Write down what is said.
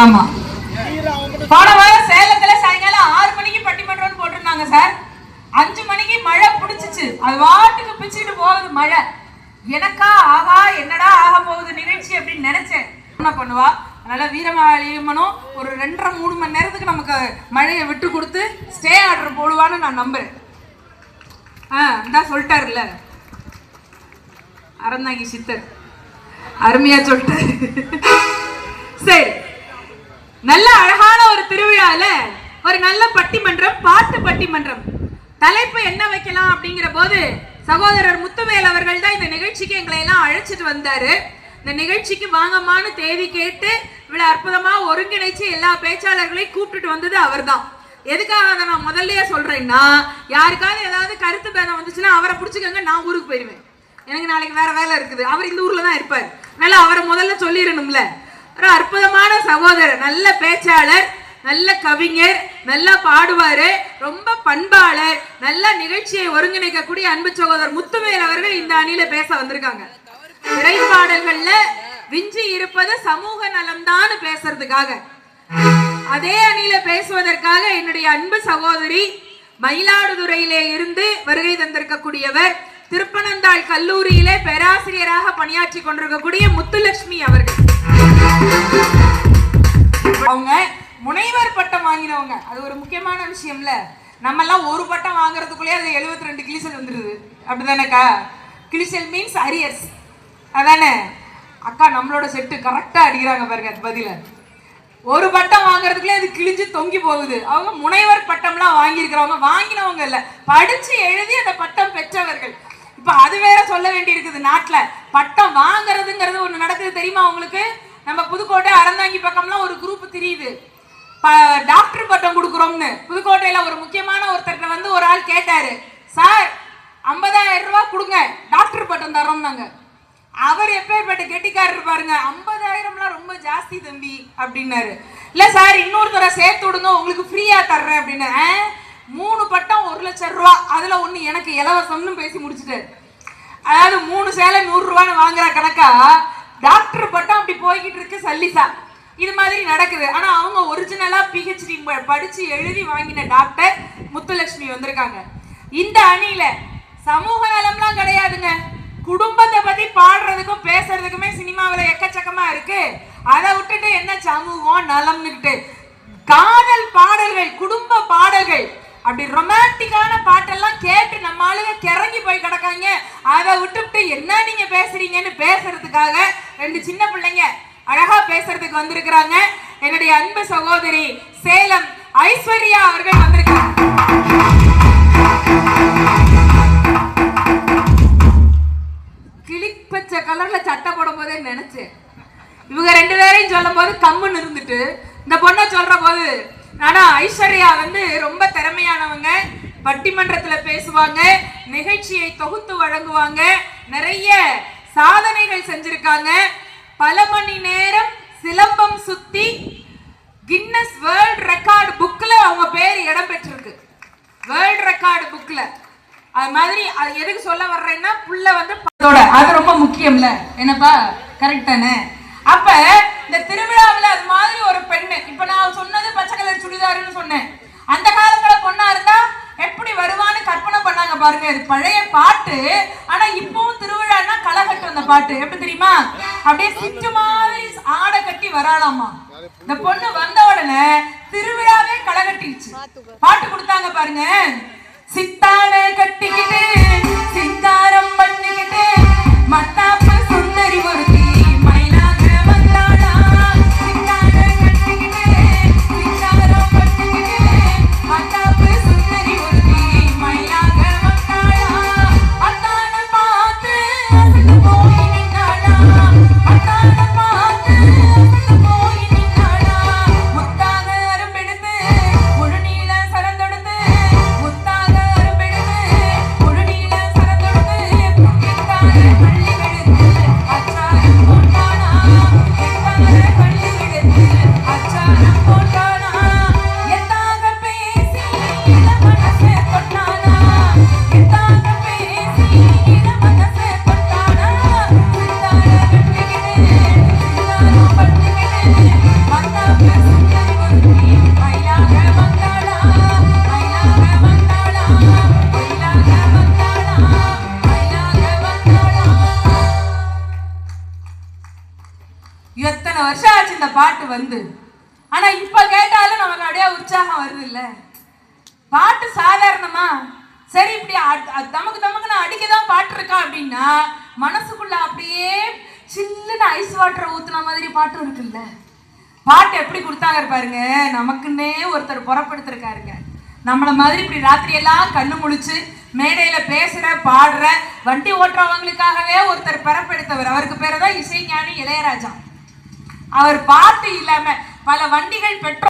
ஆமா. போன வாரம் சேலத்துல சாயங்காலம் ஆறு மணிக்கு பட்டிமன்றம்னு போட்டிருந்தாங்க சார். அஞ்சு மணிக்கு மழை பிடிச்சிச்சு. அது வாட்டுக்கு பிச்சுக்கிட்டு போகுது மழை. எனக்கா ஆகா என்னடா ஆக போகுது நிகழ்ச்சி அப்படின்னு நினைச்சேன். என்ன பண்ணுவா? அதனால வீரமாளியம்மனும் ஒரு ரெண்டரை மூணு மணி நேரத்துக்கு நமக்கு மழையை விட்டு கொடுத்து ஸ்டே ஆர்டர் போடுவான்னு நான் நம்புறேன். ஆ இந்தா சொல்லிட்டாருல்ல. அறந்தாங்கி சித்தர். அருமையா சொல்லிட்டாரு. சரி. நல்ல அழகான ஒரு திருவிழால ஒரு நல்ல பட்டிமன்றம் பாட்டு பட்டிமன்றம். தலைப்பு என்ன வைக்கலாம் அப்படிங்கிற போது சகோதரர் முத்துவேல் அவர்கள் தான் இந்த நிகழ்ச்சிக்கு எங்களை எல்லாம் அழைச்சிட்டு வந்தாரு. இந்த நிகழ்ச்சிக்கு வாங்கம்மான்னு தேதி கேட்டு இவ்வளவு அற்புதமா ஒருங்கிணைச்சு எல்லா பேச்சாளர்களையும் கூப்பிட்டுட்டு வந்தது அவர்தான். எதுக்காக அதை நான் முதல்லயே சொல்றேன்னா யாருக்காவது ஏதாவது கருத்து பேதம் வந்துச்சுன்னா அவரை பிடிச்சிக்கங்க நான் ஊருக்கு போயிருவேன் எனக்கு நாளைக்கு வேற வேலை இருக்குது. அவர் இந்த ஊர்ல தான் இருப்பார். அதனால அவரை முதல்ல சொல்லிடணும்ல. ஒரு அற்புதமான சகோதரர் நல்ல பேச்சாளர் நல்ல கவிஞர் நல்லா பாடுவாரு ரொம்ப பண்பாளர் நல்ல நிகழ்ச்சியை ஒருங்கிணைக்கக்கூடிய அன்பு சகோதரர் முத்துவேல் அவர்கள் இந்த அணியில பேச வந்திருக்காங்க. திரைப்பாடல்கள்ல விஞ்சி இருப்பது சமூக நலம்தான் பேசுறதுக்காக. அதே அணியில பேசுவதற்காக என்னுடைய அன்பு சகோதரி மயிலாடுதுறையிலே இருந்து வருகை தந்திருக்கக்கூடியவர் திருப்பனந்தாள் கல்லூரியிலே பேராசிரியராக பணியாற்றி கொண்டிருக்கக்கூடிய முத்துலட்சுமி அவர்கள். அவங்க முனைவர் பட்டம் வாங்கினவங்க. அது ஒரு முக்கியமான விஷயம்ல. நம்ம எல்லாம் ஒரு பட்டம் வாங்குறதுக்குள்ளேயே அது 72 ரெண்டு கிளிசல் வந்துருது. அப்படிதானேக்கா? கிளிசல் மீன்ஸ் அரியர்ஸ் அதானே? அக்கா நம்மளோட செட்டு கரெக்டாக அடிக்கிறாங்க பாருங்க அது பதில. ஒரு பட்டம் வாங்குறதுக்குள்ளே அது கிழிஞ்சு தொங்கி போகுது. அவங்க முனைவர் பட்டம்லாம் வாங்கியிருக்கிறவங்க. வாங்கினவங்க இல்லை. படித்து எழுதி அந்த பட்டம் பெற்றவர்கள். இப்போ அது வேற சொல்ல வேண்டி இருக்குது நாட்டில். பட்டம் வாங்குறதுங்கிறது ஒன்று நடக்குது தெரியுமா உங்களுக்கு? நம்ம புதுக்கோட்டை அறந்தாங்கி பக்கம்லாம் ஒரு குரூப் தெரியுது. ப- டாக்டர் பட்டம் கொடுக்குறோம்னு. புதுக்கோட்டையில் ஒரு முக்கியமான ஒருத்தர்கிட்ட வந்து ஒரு ஆள் கேட்டார். சார் ஐம்பதாயிரம் ரூபா கொடுங்க டாக்டர் பட்டம் தரோம்னாங்க அவர் எப்பேற்பட்ட கெட்டிக்காரர் பாருங்க ஐம்பதாயிரம்லாம் ரொம்ப ஜாஸ்தி தம்பி அப்படின்னாரு. இல்லை சார் இன்னொருத்தரை சேர்த்து விடுங்க உங்களுக்கு ஃப்ரீயாக தர்றேன் அப்படின்னு. மூணு பட்டம் ஒரு லட்சம் ரூபா. அதில் ஒன்று எனக்கு இலவசம்னு பேசி முடிச்சுட்டாரு. அதாவது மூணு சேலை நூறுரூவான்னு வாங்குற கணக்கா? டாக்டர் பட்டம் அப்படி போய்கிட்டு இருக்கு சல்லிசா இது மாதிரி நடக்குது. ஆனா அவங்க ஒரிஜினலா பிஹெச்டி படிச்சு எழுதி வாங்கின டாக்டர் முத்துலட்சுமி வந்திருக்காங்க. இந்த அணியில சமூக நலம்லாம் கிடையாதுங்க. குடும்பத்தை பத்தி பாடுறதுக்கும் பேசுறதுக்குமே சினிமாவில எக்கச்சக்கமா இருக்கு. அதை விட்டுட்டு என்ன சமூகம் நலம்னுக்கிட்டு. காதல் பாடல்கள் குடும்ப பாடல்கள் அப்படி ரொமான்டிக்கான பாட்டெல்லாம் கேட்டு நம்ம ஆளுங்க கிறங்கி போய் கிடக்காங்க. அதை விட்டுவிட்டு என்ன நீங்க பேசுறீங்கன்னு பேசுறதுக்காக ரெண்டு சின்ன பிள்ளைங்க அழகா பேசுறதுக்கு வந்திருக்கிறாங்க. என்னுடைய அன்பு சகோதரி சேலம் ஐஸ்வர்யா அவர்கள் வந்திருக்கிறாங்க. கிளிப்பச்ச கலர்ல சட்டை போடும் போதே நினைச்சேன் இவங்க ரெண்டு பேரையும் சொல்லும் போது கம்முன்னு இருந்துட்டு இந்த பொண்ணை சொல்ற போது ஆனா ஐஸ்வர்யா வந்து ரொம்ப திறமையானவங்க பட்டிமன்றத்துல பேசுவாங்க நிகழ்ச்சியை தொகுத்து வழங்குவாங்க நிறைய சாதனை சாதனைகள் செஞ்சிருக்காங்க. பல மணி நேரம் சிலம்பம் சுத்தி கின்னஸ் வேர்ல்ட் ரெக்கார்டு புக்ல அவங்க பேர் இடம் பெற்றிருக்கு. வேர்ல்ட் ரெக்கார்டு புக்ல. அது மாதிரி அது எதுக்கு சொல்ல வர்றேன்னா புள்ள வந்து அதோட அது ரொம்ப முக்கியம்ல. என்னப்பா? கரெக்ட் தானே? அப்ப இந்த திருவிழாவில் அது மாதிரி ஒரு பெண்ணு. இப்ப நான் சொன்னது பச்சை கலர் சுடிதாருன்னு சொன்னேன். அந்த காலத்துல பொண்ணா இருந்தா எப்படி வருவான்னு கற்பனை பண்ணாங்க பாருங்க. இது பழைய பாட்டு. ஆனா இப்போ அந்த பாட்டு. எப்படி தெரியுமா? அப்படியே சிட்டு மாதிரி ஆடை கட்டி வராளாமா. இந்த பொண்ணு வந்த உடனே திருவிழாவே களகட்டிடுச்சு பாட்டு கொடுத்தாங்க பாருங்க. சித்தாட கட்டிக்கிட்டு சிங்காரம் பண்ணி எத்தனை வருஷம் ஆச்சு இந்த பாட்டு வந்து. ஆனா இப்ப கேட்டாலும் நமக்கு அப்படியே உற்சாகம் வருது இல்ல பாட்டு சாதாரணமா சரி இப்படி அ- தமக்கு தமக்குன்னு அடிக்க தான் பாட்டு இருக்கா அப்படின்னா மனசுக்குள்ள அப்படியே சில்லுன்னு ஐஸ் வாட்டரை ஊத்துன மாதிரி பாட்டு இருக்குல்ல. பாட்டு எப்படி கொடுத்தாங்க பாருங்க நமக்குன்னே ஒருத்தர் புறப்படுத்திருக்காருங்க. நம்மள மாதிரி இப்படி ராத்திரியெல்லாம் கண்ணு முழிச்சு மேடையில பேசுற பாடுற வண்டி ஓட்டுறவங்களுக்காகவே ஒருத்தர் பிறப்பெடுத்தவர். அவருக்கு பேரு தான் இசைஞானி இளையராஜா. அவர் பார்த்து இல்லாம பல வண்டிகள் பெட்ரோல்